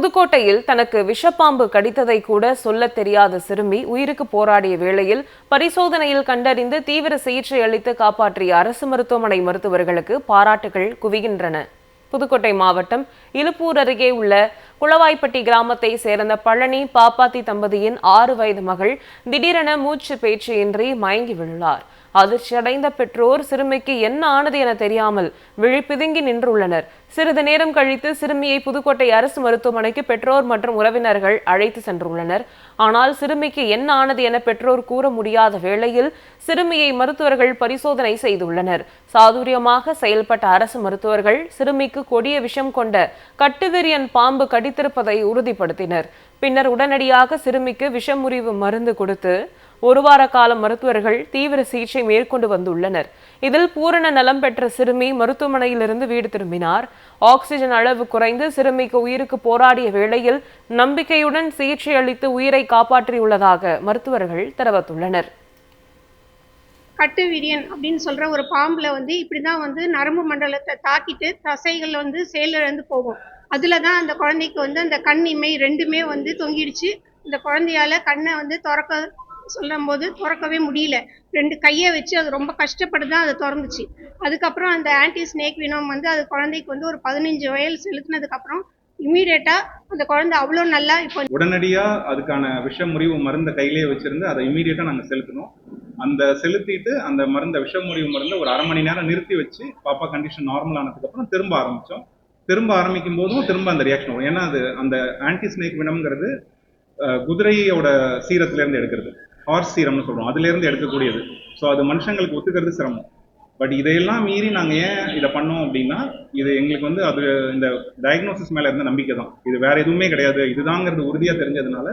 புதுக்கோட்டையில் தனக்கு விஷப்பாம்பு கடித்ததை கூட சொல்ல தெரியாத சிறுமி உயிருக்கு போராடிய வேளையில் பரிசோதனையில் கண்டறிந்து தீவிர சிகிச்சை அளித்து காப்பாற்றிய அரசு மருத்துவமனை மருத்துவர்களுக்கு பாராட்டுகள் குவிகின்றன. புதுக்கோட்டை மாவட்டம் இலுப்பூர் அருகே உள்ள குளவாய்ப்பட்டி கிராமத்தை சேர்ந்த பழனி பாப்பாத்தி தம்பதியின் ஆறு வயது மகள் திடீரென மூச்சு பேச்சையின்றி மயங்கி விழுந்தார். அதிர்ச்சியடைந்த பெற்றோர் சிறுமிக்கு என்ன ஆனது என தெரியாமல் விழிப்பிதுங்கி நின்றுள்ளனர். சிறிது நேரம் கழித்து சிறுமியை புதுக்கோட்டை அரசு மருத்துவமனைக்கு பெற்றோர் மற்றும் உறவினர்கள் அழைத்து சென்றுள்ளனர். ஆனால் சிறுமிக்கு என்ன ஆனது என பெற்றோர் கூற முடியாத வேளையில் சிறுமியை மருத்துவர்கள் பரிசோதனை செய்துள்ளனர். சாதுரியமாக செயல்பட்ட அரசு மருத்துவர்கள் சிறுமிக்கு கொடிய விஷம் கொண்ட கட்டுவிரியன் பாம்பு கடி கடித்திருப்பதை உறுதிப்படுத்தினர். பின்னர் உடனடியாக சிறுமிக்கு விஷமுறிவு மருந்து கொடுத்து ஒரு வார காலம் மருத்துவர்கள் தீவிர சிகிச்சை மேற்கொண்டு வந்துள்ளனர். இதில் பூரண நலம் பெற்ற சிறுமி மருத்துவமனையிலிருந்து வீடு திரும்பினார். ஆக்சிஜன் அளவு குறைந்து சிறுமிக்கு உயிருக்கு போராடிய வேளையில் நம்பிக்கையுடன் சிகிச்சை அளித்து உயிரை காப்பாற்றியுள்ளதாக மருத்துவர்கள் தெரிவித்துள்ளனர். கட்டுவிரியன் அப்படின்னு சொல்ற ஒரு பாம்புல வந்து இப்படிதான் வந்து நரம்பு மண்டலத்தை தாக்கிட்டு தசைகள் வந்து செயலிழந்து போகும். அதில் தான் அந்த குழந்தைக்கு வந்து அந்த கண் இமை ரெண்டுமே வந்து தொங்கிடுச்சு. இந்த குழந்தையால கண்ணை வந்து திறக்க சொல்லும் போது திறக்கவே முடியல. ரெண்டு கையை வச்சு அது ரொம்ப கஷ்டப்பட்டு தான் அதை திறந்துச்சு. அதுக்கப்புறம் அந்த ஆன்டி ஸ்னேக் வினோம் வந்து அது குழந்தைக்கு வந்து ஒரு பதினஞ்சு வயல் செலுத்தினதுக்கப்புறம் இமீடியட்டா அந்த குழந்தை அவ்வளோ நல்லா இப்போ உடனடியா அதுக்கான விஷ முறிவு மருந்தை கையிலேயே வச்சிருந்து அதை இமீடியட்டா நாங்கள் செலுத்தினோம். அந்த செலுத்திட்டு அந்த மருந்தை விஷ முறிவு மருந்தை ஒரு அரை மணி நேரம் நிறுத்தி வச்சு பாப்பா கண்டிஷன் நார்மல் ஆனதுக்கப்புறம் திரும்ப ஆரம்பித்தோம் திரும்ப ஆரம்பிக்கும் போதும் திரும்ப அந்த ரியாக்ஷன் வரும். ஏன்னா அது அந்த ஆன்டி ஸ்னேக் வினம்ங்கிறது குதிரையோட சீரத்துலேருந்து எடுக்கிறது. ஹார்ஸ் சீரம்னு சொல்கிறோம் அதுலேருந்து எடுக்கக்கூடியது. ஸோ அது மனுஷங்களுக்கு ஒத்துக்கிறது சிரமம். பட் இதையெல்லாம் மீறி நாங்கள் ஏன் இதை பண்ணோம் அப்படின்னா இது எங்களுக்கு வந்து அது இந்த டயக்னோசிஸ் மேலே இருந்த நம்பிக்கை தான். இது வேற எதுவுமே கிடையாது. இதுதாங்கிறது உறுதியாக தெரிஞ்சதுனால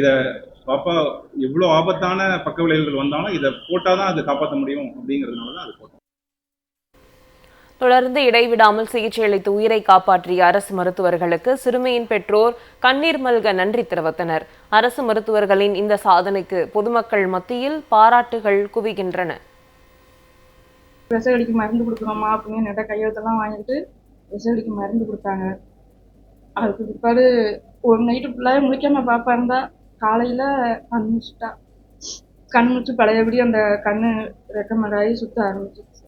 இதை பாப்பா எவ்வளோ ஆபத்தான பக்க விளைவுகள் வந்தாலும் இதை போட்டால் தான் அது காப்பாற்ற முடியும் அப்படிங்கிறதுனால தான் அது போட்டோம். தொடர்ந்து இடைவிடாமல் சிகிச்சை அளித்து உயிரை காப்பாற்றிய அரசு மருத்துவர்களுக்கு சிறுமியின் பெற்றோர் கண்ணீர் மல்க நன்றி தெரிவித்தனர். அரசு மருத்துவர்களின் இந்த சாதனைக்கு பொதுமக்கள் மத்தியில் பாராட்டுகள் குவிகின்றன. விஷக்கடிக்கு மருந்து கொடுக்குறோமா அப்படின்னு என்கிட்ட கையெழுத்தெல்லாம் வாங்கிட்டு விஷக்கடிக்கு மருந்து கொடுத்தாங்க. அதுக்கு பிற்பாடு ஒரு நைட்டு ஃபுல்லாக முழிக்காம பாப்பா இருந்தா காலையில் கண் முழிச்சிட்டா. கண் முழிச்சு பழையபடி அந்த கண்ணு ரெக்கமெண்ட் ஆகி சுத்த ஆரம்பிச்சிருச்சு.